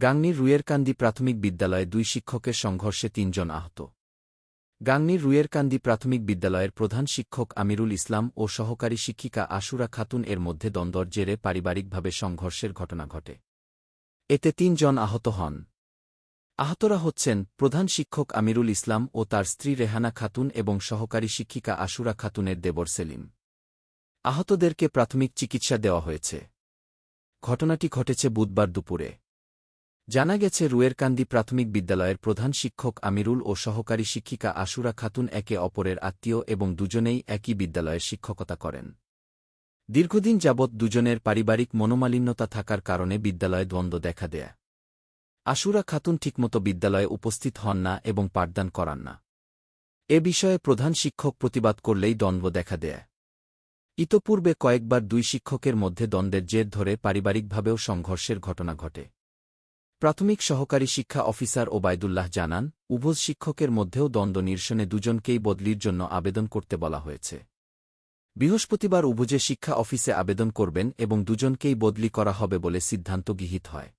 গাংনীর রুয়েরকান্দি প্রাথমিক বিদ্যালয়ে দুই শিক্ষকের সংঘর্ষে তিনজন আহত। গাংনীর রুয়েরকান্দি প্রাথমিক বিদ্যালয়ের প্রধান শিক্ষক আমিরুল ইসলাম ও সহকারী শিক্ষিকা আশুরা খাতুন এর মধ্যে দ্বন্দ্বর জেরে পারিবারিকভাবে সংঘর্ষের ঘটনা ঘটে। এতে তিনজন আহত হন। আহতরা হচ্ছেন প্রধান শিক্ষক আমিরুল ইসলাম ও তার স্ত্রী রেহানা খাতুন এবং সহকারী শিক্ষিকা আশুরা খাতুনের দেবর সেলিম। আহতদেরকে প্রাথমিক চিকিৎসা দেওয়া হয়েছে। ঘটনাটি ঘটেছে বুধবার দুপুরে। জানা গেছে রুয়েরকান্দি প্রাথমিক বিদ্যালয়ের প্রধান শিক্ষক আমিরুল ও সহকারী শিক্ষিকা আশুরা খাতুন একে অপরের আত্মীয় এবং দুজনেই একই বিদ্যালয়ের শিক্ষকতা করেন। দীর্ঘদিন যাবৎ দুজনের পারিবারিক মনোমালিন্যতা থাকার কারণে বিদ্যালয়ে দ্বন্দ্ব দেখা দেয়। আশুরা খাতুন ঠিকমতো বিদ্যালয়ে উপস্থিত হন না এবং পাঠদান করান না। এ বিষয়ে প্রধান শিক্ষক প্রতিবাদ করলেই দ্বন্দ্ব দেখা দেয়। ইতপূর্বে কয়েকবার দুই শিক্ষকের মধ্যে দ্বন্দ্বের জের ধরে পারিবারিকভাবেও সংঘর্ষের ঘটনা ঘটে। প্রাথমিক সহকারী শিক্ষা অফিসার ওবায়দুল্লাহ জানান, উভয় শিক্ষকের মধ্যেও দ্বন্দ্ব নিরসনে দুজনকেই বদলির জন্য আবেদন করতে বলা হয়েছে। বৃহস্পতিবার উভুজে শিক্ষা অফিসে আবেদন করবেন এবং দুজনকেই বদলি করা হবে বলে সিদ্ধান্ত গৃহীত হয়।